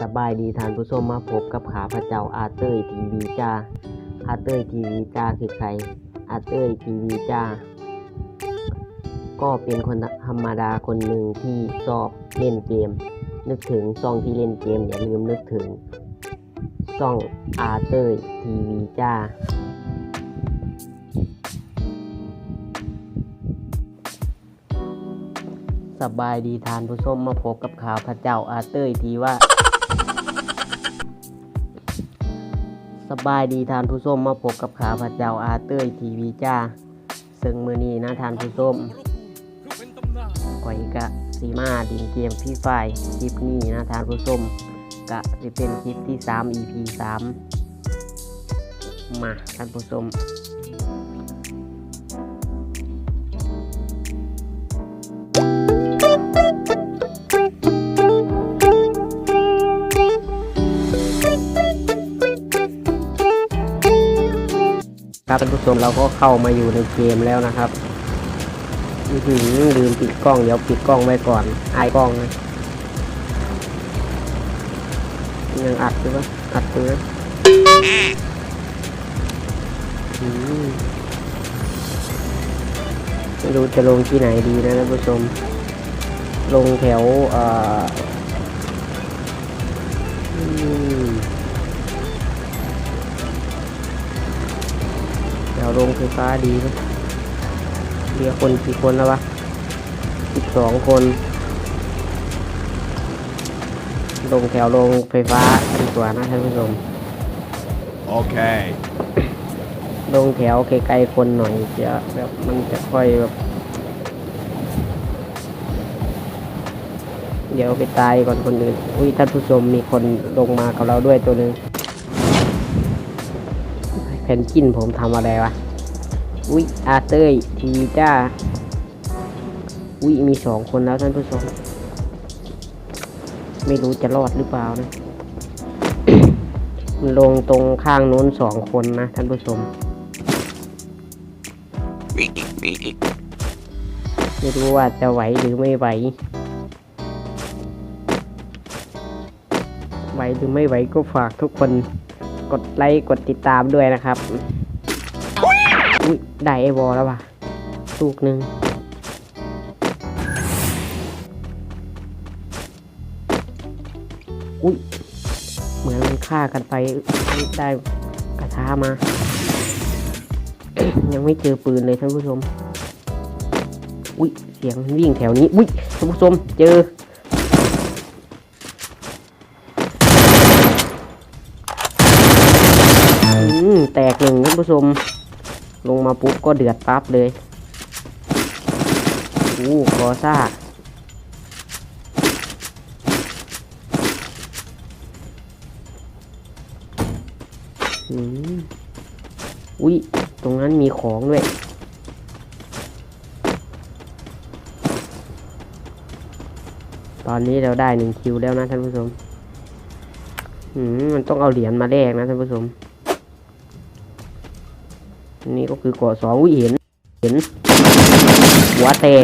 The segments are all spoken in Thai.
สบายดีท่านผู้ชมมาพบกับขาพระเจ้าอาเต้ยทีวีจ้าอาเต้ยทีวีจ้าคือใครอาเต้ยทีวีจ้าก็เป็นคนธรรมดาคนหนึ่งที่ชอบเล่นเกม นึกถึงซองที่เล่นเกมอย่าลืมนึกถึงซ่องอาเต้ยทีวีจ้าสบายดีทานผู้ชมมาพบกับข่าวพระเจ้าอาเต้ยทีว่า สบายดีทานผู้ส้มมาพบกับข่าวพระเจ้าอาเต้ยทีวีจ้า ซึ่งมือนี้นะทานผู้ส้มก่อยกะสีมาดินเกมพี่ไฟคลิปนี้นะทานผู้ส้มกะจะเป็นคลิปที่ 3 EP 3 มาทานผู้ส้ม ครับท่านผู้ชมเราก็เข้ามาอยู่ในเกมแล้วนะครับอื้อหือลืมปิดกล้องเดี๋ยวปิดกล้องไว้ก่อนอายกล้องนะยังอัดอยู่ปะอัดอยู่นะไม่รู้จะลงที่ไหนดีนะท่านผู้ชม ลงแถว เอ่อ วโรงไฟฟ้าดีไหมเรียกคนกี่คนแล้ววะสิบสองคน ลงแถวโรงไฟฟ้าดีกว่านะท่านผู้ชม Okay. ลงแถวไกลๆคนหน่อยจะแบบมันจะค่อยแบบเดี๋ยวไปตายก่อนคนอื่น อุ้ยท่านผู้ชมมีคนลงมากับเราด้วยตัวหนึ่ง แผ่นกินผมทำอะไรวะ อุ้ยอาเต้ยทีจ้าอุ้ยมีสองคนแล้วท่านผู้ชม ไม่รู้จะรอดหรือเปล่านะมันลงตรงข้างนู้นสองคนนะท่านผู้ชม ไม่รู้ว่าจะไหวหรือไม่ไหว ไหวหรือไม่ไหวก็ฝากทุกคน กดไลค์กดติดตามด้วยนะครับอุ้ยได้ไอวอลแล้วว่ะลูกหนึ่งอุ้ยเหมือนมันฆ่ากันไปได้กระทามา ยังไม่เจอปืนเลยท่านผู้ชม อุ้ยเสียงวิ่งแถวนี้ อุ้ยท่านผู้ชมเจอ อืม แตกหนึ่งท่านผู้ชม ลงมาปุ๊บก็เดือดปั๊บเลยอู้กอซ่าอืมอุ้ย ตรงนั้นมีของด้วยตอนนี้เราได้หนึ่งคิวแล้วนะท่านผู้ชม อืม มันต้องเอาเหรียญมาแลกนะท่านผู้ชม นี่ก็คือก่อสองวิเห็น เห็น หัวเตะ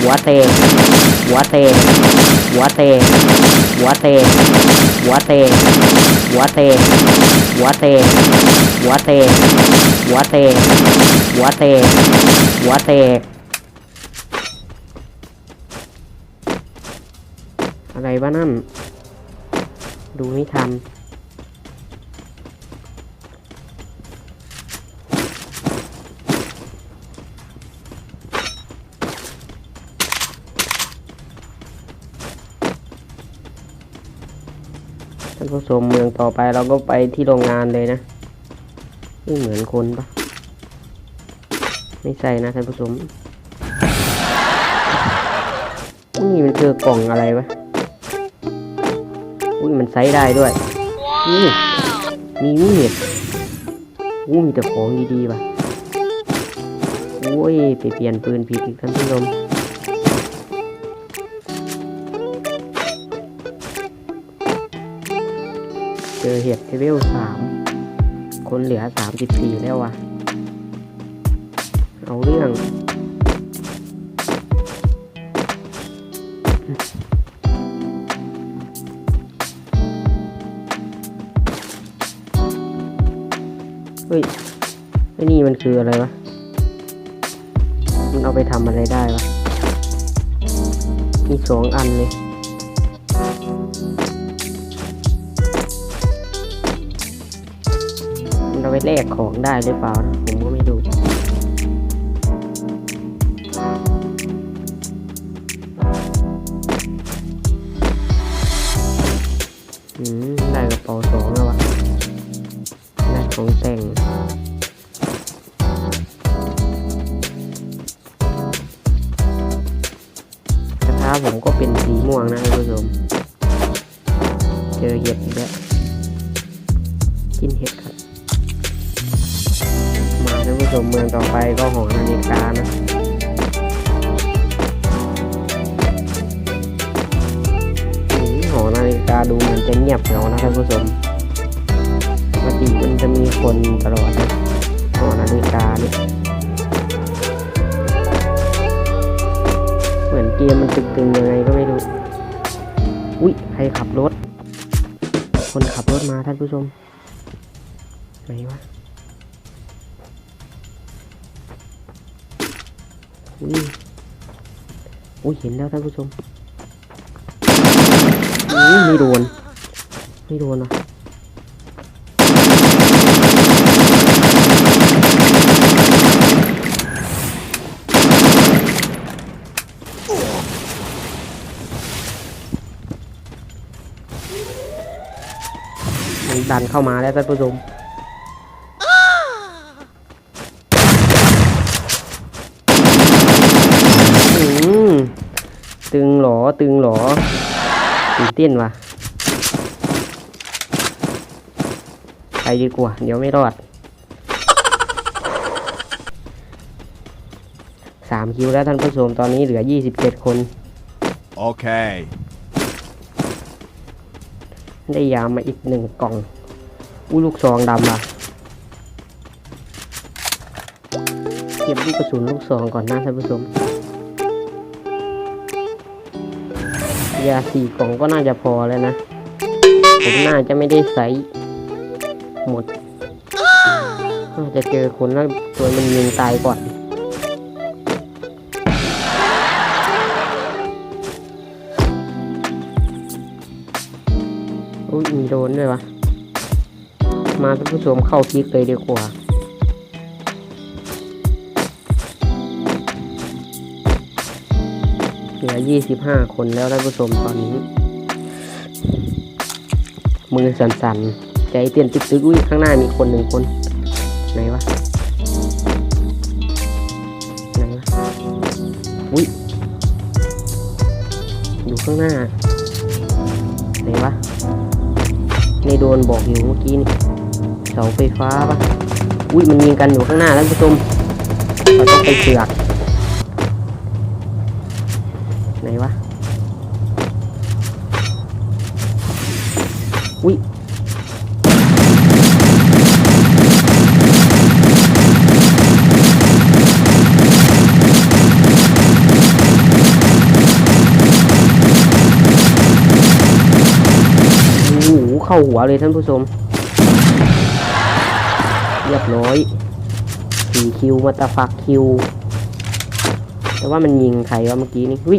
หัวเตะหัวเตะหัวเตะหัวเตะหัวเตะหัวเตะหัวเตะหัวเตะหัวเตะหัวเตะหัวเตะอะไรบ้านั่น ดูไม่ทัน ท่านผู้ชมเมืองต่อไปเราก็ไปที่โรงงานเลยนะไม่เหมือนคนปะไม่ใช่นะท่านผู้ชมนี่มันคือกล่องอะไรวะอุ้ยมันไซส์ได้ด้วยอู้มีมีดอู้มีแต่ของดีๆปะโอ้ยไปเปลี่ยนปืนผิดอีกท่านผู้ชม จอเห็ดเทเวลสามคนเหลือสามสิบสี่แล้ววะเอาเรื่องเฮ้ยไอ้นี่มันคืออะไรวะ มันเอาไปทำอะไรได้วะ มีสองอันเลย เอาไปแลกของได้หรือเปล่า ผมก็ไม่ดูอืมได้กระเป๋าสองแล้ววะได้ของแต่งกระทะผมก็เป็นสีม่วงนะท่านผู้ชมเจอเห็ดอีกแล้วกินเห็ด ท่านผู้ชมเมืองต่อไปก็หอนาฬิกานะหอนาฬิกาดูเหมือนจะเงียบเหงานะท่านผู้ชมปกติมันจะมีคนตลอดนะหอนาฬิกาเนี่ยเหมือนเกมมันตึงๆยังไงก็ไม่รู้อุ๊ยใครขับรถ คนขับรถมาท่านผู้ชมไหนวะ อุ้ยอุ้ยเห็นแล้วท่านผู้ชมอุ้ยไม่โดน ไม่โดนอะมันดันเข้ามาแล้วท่านผู้ชม อืมตึงหรอ ตึงหรอตื่นเต้นว่ะไปดีกว่า เดี๋ยวไม่รอดสามคิวแล้วท่านผู้ชมตอนนี้เหลือยี่สิบเจ็ดคน Okay. ได้ยามาอีกหนึ่งกล่องอู้ลูกซองดำอะเก็บลูกกระสุนลูกซองก่อนนะท่านผู้ชม ยาสี่กล่องก็น่าจะพอแล้วนะ ผมน่าจะไม่ได้ใส่หมด น่าจะเจอคนแล้วตัวมันยิงตายก่อนอุ้ยมีโดนด้วยวะมาท่านผู้ชมเข้าพีกเลยดีกว่า ลือยี่สิบห้าคนแล้วท่านผู้ชมตอนนี้ มือสั่นๆ ใจเต้นตึกๆอุ้ยข้างหน้ามีคนหนึ่งคน ไหนวะ ไหนวะ อุ้ย อยู่ข้างหน้า ไหนวะ ในโดนบอกอยู่เมื่อกี้นี่เสาไฟฟ้าปะอุ้ยมันยิงกันอยู่ข้างหน้าท่านผู้ชมเราต้องไปเสือก ไหนวะ อุ้ยโอ้โหเข้าหัวเลยท่านผู้ชม เรียบร้อยสี่คิวมาตาฟักคิว แต่ว่ามันยิงใครวะเมื่อกี้นี่วิ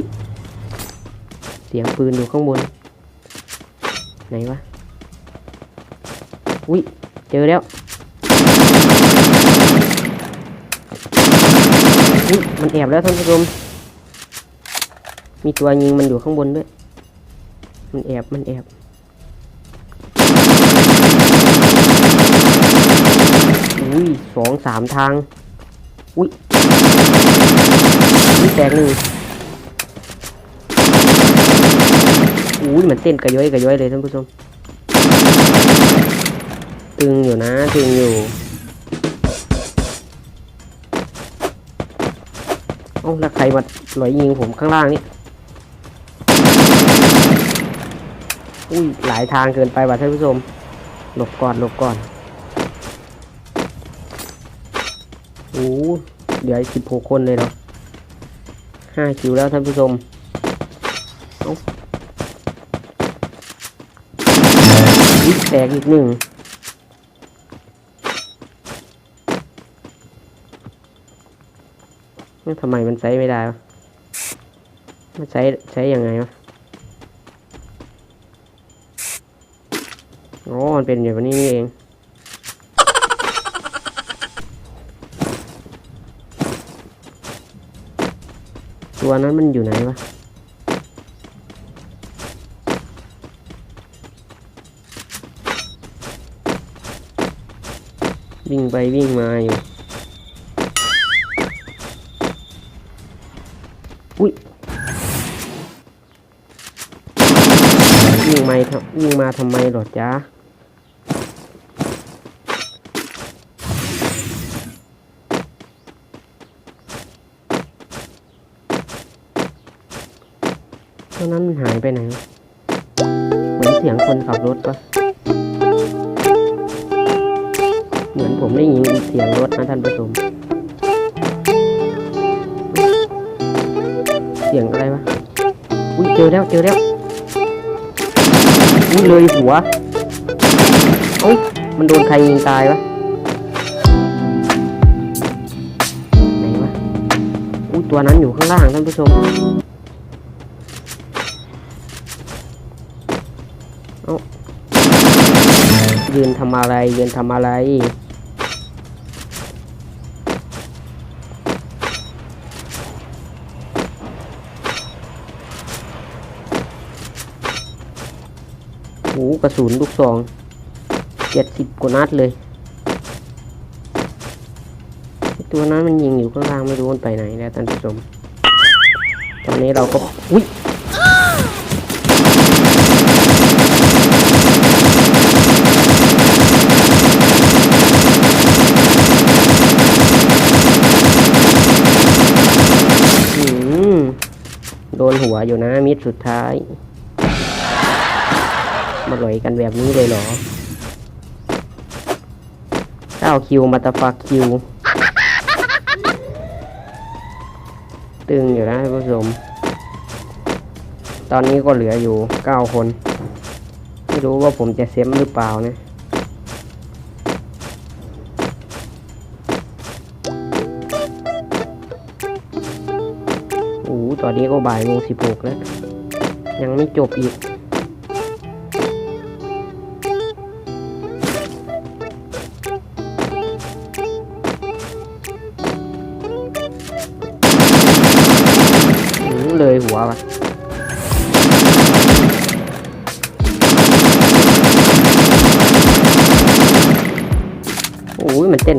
เสียงปืนอยู่ข้างบน ไหนวะวิเจอแล้ววิมันแอบแล้วท่านผู้ชม มีตัวยิงมันอยู่ข้างบนด้วย มันแอบ มันแอบ อุ้ยสองสามทาง อุ้ยอุ้ยแตกหนึ่ง อุ้ยมือนเต้นกระย้อยกระย้อยเลยท่านผู้ชม ตึงอยู่นะ ตึงอยู่เอ้าแล้วใครมาหลอยยิงผมข้างล่างนี่อุ้ยหลายทางเกินไปว่ะท่านผู้ชม หลบก่อนหลบก่อนโอ้โหเหลือสิบหกคนเลยเหรอห้าคิวแล้วท่านผู้ชม แตกอีกหนึ่งทำไมมันใช้ไม่ได้วะมันใช้ใช้ยังไงวะโอ้มันเป็นอย่างนี้เองตัวนั้นมันอยู่ไหนวะ วิ่งไปวิ่งมาอยู่ อุ้ยวิ่งมาทำวิ่งมาทำไมหรอจ๊ะตอนนั้นมันหายไปไหน เหมือนเสียงคนขับรถปะ เหมือนผมได้ยินเสียงรถนะท่านผู้ชม เสียงอะไรวะ อุ้ยเจอแล้วเจอแล้ว อุ้ยเลยหัวเอ้ยมันโดนใครยิงตายวะ ไหนวะ อุ้ยตัวนั้นอยู่ข้างล่างท่านผู้ชมเอ้ายืนทำอะไรยืนทำอะไร โอ้กระสุนลูกซองเจ็ดสิบกว่านัดเลย ตัวนั้นมันยิงอยู่ข้างล่างไม่รู้มันไปไหนแล้วท่านผู้ชม ตอนนี้เราก็อุ้ยโดนหัวอยู่นะมิดสุดท้าย มาหลอยกันแบบนี้เลยเหรอเก้าคิวมาตาฟักคิว ตึงอยู่นะท่านผู้ชม ตอนนี้ก็เหลืออยู่เก้าคน ไม่รู้ว่าผมจะเซมหรือเปล่านะโอ้ตอนนี้ก็บ่ายโมงสิบหกแล้ว ยังไม่จบอีก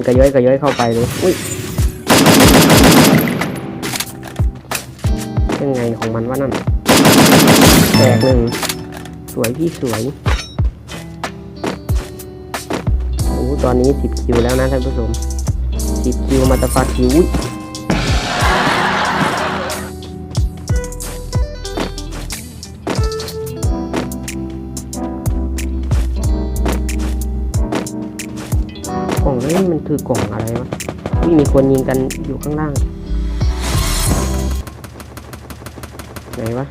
กระย้อยกระย้อยเข้าไปเลยอุ้ยยังไงของมันวะนั่นแตกหนึ่งสวยพี่สวยโอ้ตอนนี้สิบคิวแล้วนะท่านผู้ชมสิบคิวมาตาฟาคิวอุ้ย คือกล่องอะไรวะที่มีคนยิงกันอยู่ข้างล่าง ไหนวะ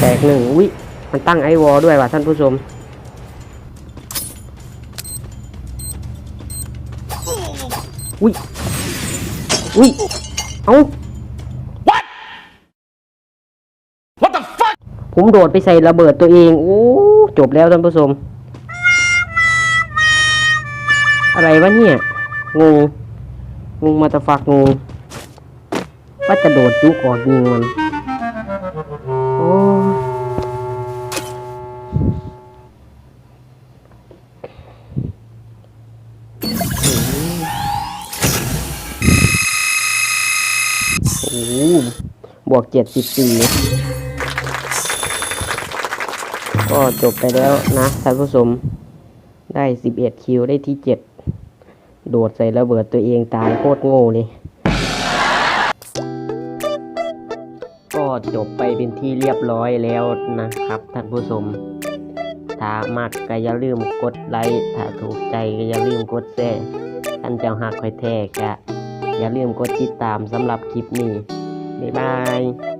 แตกหนึ่งอุ้ยมันตั้งไอวอลด้วยว่ะท่านผู้ชม อุ้ย อุ้ย เอ้า ผมโดดไปใส่ระเบิดตัวเอง โอ้จบแล้วท่านผู้ชม อะไรวะเนี่ย งง งงมาตะฟักงง ว่าจะโดดยุกออกยิงมัน โอ้โอ้โหบวกเจ็ดสิบสี่ ก็จบไปแล้วนะท่านผู้ชมได้11คิวได้ที่7โดดใส่ระเบิดตัวเองตายโคตรโง่เลยก็จบไปเป็นที่เรียบร้อยแล้วนะครับท่านผู้ชมถ้ามักก็อย่าลืมกดไลค์ถ้าถูกใจก็อย่าลืมกดแชร์ท่านเจ้าหักคอยแท้ก็อย่าลืมกดติดตามสำหรับคลิปนี้บ๊ายบาย